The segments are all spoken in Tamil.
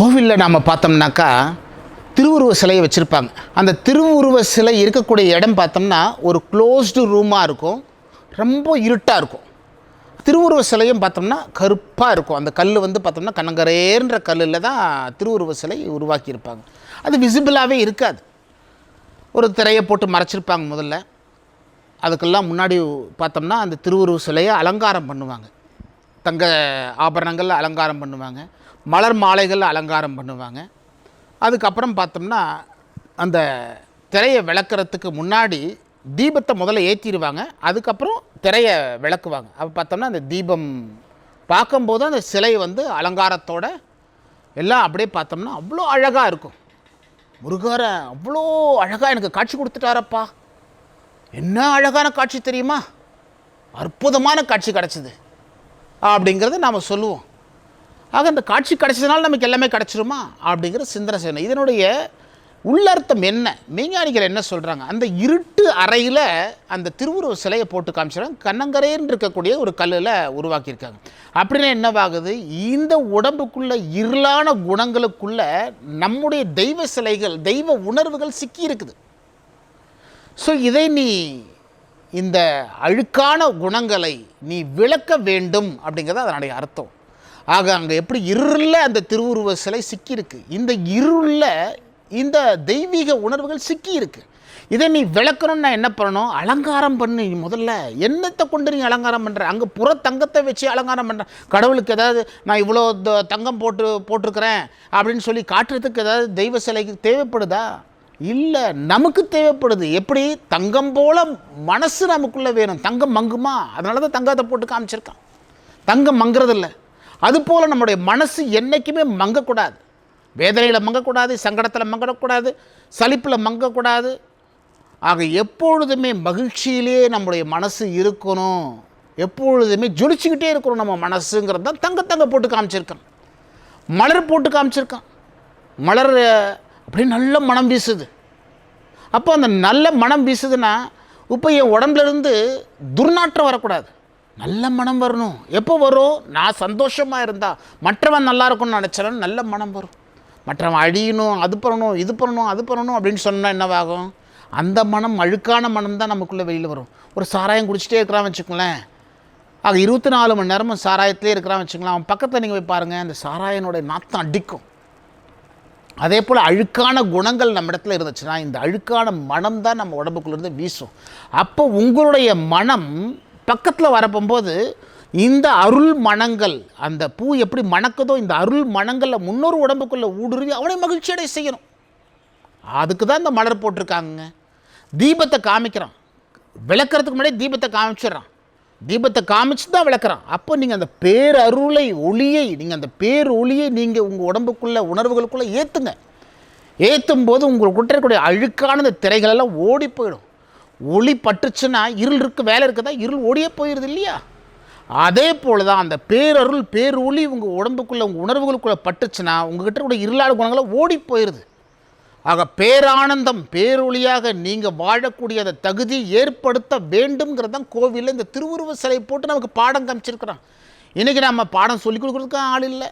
கோவிலில் நாம் பார்த்தோம்னாக்கா திருவுருவ சிலையை வச்சுருப்பாங்க. அந்த திருவுருவ சிலை இருக்கக்கூடிய இடம் பார்த்தோம்னா ஒரு க்ளோஸ்டு ரூமாக இருக்கும். ரொம்ப இருட்டாக இருக்கும். திருவுருவ சிலையும் பார்த்தோம்னா கருப்பாக இருக்கும். அந்த கல் வந்து பார்த்தோம்னா கண்ணங்கரேன்ற கல்லில் தான் திருவுருவ சிலை உருவாக்கியிருப்பாங்க. அது விசிபிளாகவே இருக்காது. ஒரு திரையை போட்டு மறைச்சிருப்பாங்க முதல்ல. அதுக்கெல்லாம் முன்னாடி பார்த்தோம்னா அந்த திருவுருவ சிலையை அலங்காரம் பண்ணுவாங்க. தங்க ஆபரணங்கள் அலங்காரம் பண்ணுவாங்க. மலர் மாலைகள் அலங்காரம் பண்ணுவாங்க. அதுக்கப்புறம் பார்த்தோம்னா அந்த திரையை விளக்குறதுக்கு முன்னாடி தீபத்தை முதல்ல ஏற்றிடுவாங்க அதுக்கப்புறம் திரையை விளக்குவாங்க. அப்போ பார்த்தோம்னா அந்த தீபம் பார்க்கும்போது அந்த சிலை வந்து அலங்காரத்தோட எல்லாம் அப்படியே பார்த்தோம்னா அவ்வளோ அழகாக இருக்கும். முருகாரன் அவ்வளோ அழகாக எனக்கு காட்சி கொடுத்துட்டாரப்பா. என்ன அழகான காட்சி தெரியுமா? அற்புதமான காட்சி கிடச்சிது. அப்படிங்கிறத நாம் சொல்லுவோம். ஆக அந்த காட்சி கிடைச்சதுனால நமக்கு எல்லாமே கிடச்சிருமா? அப்படிங்கிற சிந்தனை செய்யணும். இதனுடைய உள்ளர்த்தம் என்ன? மெய்ஞானிகள் என்ன சொல்கிறாங்க அந்த இருட்டு அறையில் அந்த திருவுருவ சிலையை போட்டு காமிச்சிடறாங்க கண்ணங்கரேன்னு இருக்கக்கூடிய ஒரு கல்லில் உருவாக்கியிருக்காங்க. அப்படின்னா என்னவாகுது? இந்த உடம்புக்குள்ள இருளான குணங்களுக்குள்ள நம்முடைய தெய்வ சிலைகள் தெய்வ உணர்வுகள் சிக்கி இருக்குது ஸோ இதை நீ இந்த அழுக்கான குணங்களை நீ விளக்க வேண்டும் அப்படிங்கிறது அதனுடைய அர்த்தம். ஆக அங்கே எப்படி இருளில் அந்த திருவுருவ சிலை சிக்கியிருக்கு? இந்த இருளில் இந்த தெய்வீக உணர்வுகள் சிக்கியிருக்கு. இதை நீ விளக்கணும்னா நான் என்ன பண்ணணும்? அலங்காரம் பண்ணு முதல்ல. என்னத்தை கொண்டு நீ அலங்காரம் பண்ணுற அங்கே புற தங்கத்தை வச்சு அலங்காரம் பண்ணுற கடவுளுக்கு ஏதாவது நான் இவ்வளோ தங்கம் போட்டு போட்டிருக்கிறேன் அப்படின்னு சொல்லி காட்டுறதுக்கு ஏதாவது தெய்வ சிலைக்கு தேவைப்படுதா? இல்லை நமக்கு தேவைப்படுது. எப்படி? தங்கம் போல் மனசு நமக்குள்ளே வேணும். தங்கம் மங்குமா? அதனால தான் தங்கத்தை போட்டு காமிச்சிருக்கான். தங்கம் மங்குறதில்ல. அதுபோல் நம்முடைய மனசு என்றைக்குமே மங்கக்கூடாது. வேதனையில் மங்கக்கூடாது சங்கடத்தில் மங்கக்கூடாது சலிப்பில் மங்கக்கூடாது. ஆக எப்பொழுதுமே மகிழ்ச்சியிலே நம்முடைய மனசு இருக்கணும். எப்பொழுதுமே ஜொலிச்சுக்கிட்டே இருக்கணும் நம்ம மனசுங்கிறது தான் தங்க தங்க போட்டு காமிச்சிருக்கான் மலர் போட்டு காமிச்சிருக்கான் மலர் அப்படியே நல்ல மனம் வீசுது. அப்போ அந்த நல்ல மனம் வீசுதுன்னா இப்போ என் உடம்புலேருந்து துர்நாற்றம் வரக்கூடாது. நல்ல மனம் வரணும். எப்போ வரும்? நான் சந்தோஷமாக இருந்தால் மற்றவன் நல்லா இருக்கும்னு நினச்சாலும் நல்ல மனம் வரும். மற்றவன் அழியணும் அது பண்ணணும் இது பண்ணணும் அது பண்ணணும் அப்படின்னு சொன்னால் என்னவாகும்? அந்த மனம் அழுக்கான மனம் தான் நமக்குள்ளே வெளியில் வரும். ஒரு சாராயம் குடிச்சிட்டே இருக்கிறான் வச்சுக்கோங்களேன். ஆக இருபத்தி நாலு மணி நேரமும் சாராயத்திலே இருக்கிறான் வச்சுக்கலாம் அவன் பக்கத்தில் நீங்கள் போய் பாருங்கள் அந்த சாராயனுடைய நாத்தம் அடிக்கும். அதே போல் அழுக்கான குணங்கள் நம்ம இடத்துல இருந்துச்சுன்னா இந்த அழுக்கான மனம் தான் நம்ம உடம்புக்குள்ளேருந்து வீசும். அப்போ உங்களுடைய மனம் பக்கத்தில் வரப்போகும்போது இந்த அருள் மனங்கள் அந்த பூ எப்படி மணக்குதோ இந்த அருள் மனங்களில் முன்னொரு உடம்புக்குள்ளே ஊடுருவி அவனை மகிழ்ச்சியடை செய்யணும். அதுக்கு தான் இந்த மலர் போட்டிருக்காங்க தீபத்தை காமிக்கிறான். விளக்கிறதுக்கு முன்னாடி தீபத்தை காமிச்சிடுறான். தீபத்தை காமிச்சு தான் விளக்குறான். அப்போ நீங்கள் அந்த பேர் அருளை ஒளியை நீங்கள் அந்த பேர் ஒளியை நீங்கள் உங்கள் உடம்புக்குள்ளே உணர்வுகளுக்குள்ளே ஏற்றுங்க ஏற்றும் போது உங்களுக்கு இருக்கக்கூடிய அழுக்கான அந்த திரைகளெல்லாம் ஓடி போயிடும். ஒளி பட்டுச்சுன்னா இருள் இருக்கு வேலை இருக்குதா? இருள் ஓடியே போயிடுது இல்லையா? அதே போல தான் அந்த பேரருள் பேரொளி உங்கள் உடம்புக்குள்ளே உங்கள் உணர்வுகளுக்குள்ளே பட்டுச்சுன்னா உங்ககிட்ட கூட இருளாடு குணங்களை ஓடி போயிடுது. ஆக பேரானந்தம் பேரொளியாக நீங்கள் வாழக்கூடிய அந்த தகுதி ஏற்படுத்த வேண்டும்ங்கிறது தான் கோவிலில் இந்த திருவுருவ சிலை போட்டு நமக்கு பாடம் காமிச்சிருக்கிறோம் இன்றைக்கி நம்ம பாடம் சொல்லிக் கொடுக்குறதுக்கும் ஆள் இல்லை.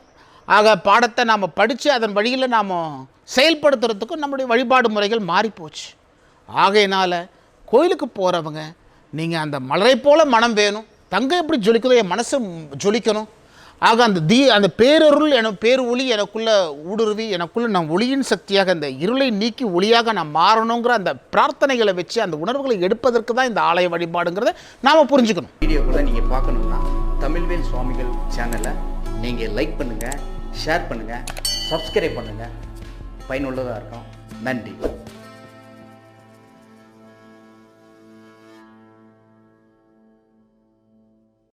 ஆக பாடத்தை நாம் படித்து அதன் வழியில் நாம் செயல்படுத்துறதுக்கும் நம்முடைய வழிபாடு முறைகள் மாறிப்போச்சு. ஆகையினால் கோயிலுக்கு போகிறவங்க நீங்கள் அந்த மலரை போல் மனம் வேணும். தங்கம் எப்படி ஜொலிக்குதோ என் மனசு ஜொலிக்கணும். ஆக அந்த தீ அந்த பேரருள் என பேர் ஒளி எனக்குள்ளே ஊடுருவி எனக்குள்ளே நான் ஒளியின் சக்தியாக அந்த இருளை நீக்கி ஒளியாக நான் மாறணுங்கிற அந்த பிரார்த்தனைகளை வச்சு அந்த உணர்வுகளை எடுப்பதற்கு தான் இந்த ஆலய வழிபாடுங்கிறத நாம் புரிஞ்சுக்கணும். வீடியோக்குள்ள நீங்கள் பார்க்கணும்னா தமிழ்வேல் சுவாமிகள் சேனலை நீங்கள் லைக் பண்ணுங்கள் ஷேர் பண்ணுங்கள் சப்ஸ்கிரைப் பண்ணுங்கள் பயனுள்ளதாக இருக்கும். நன்றி.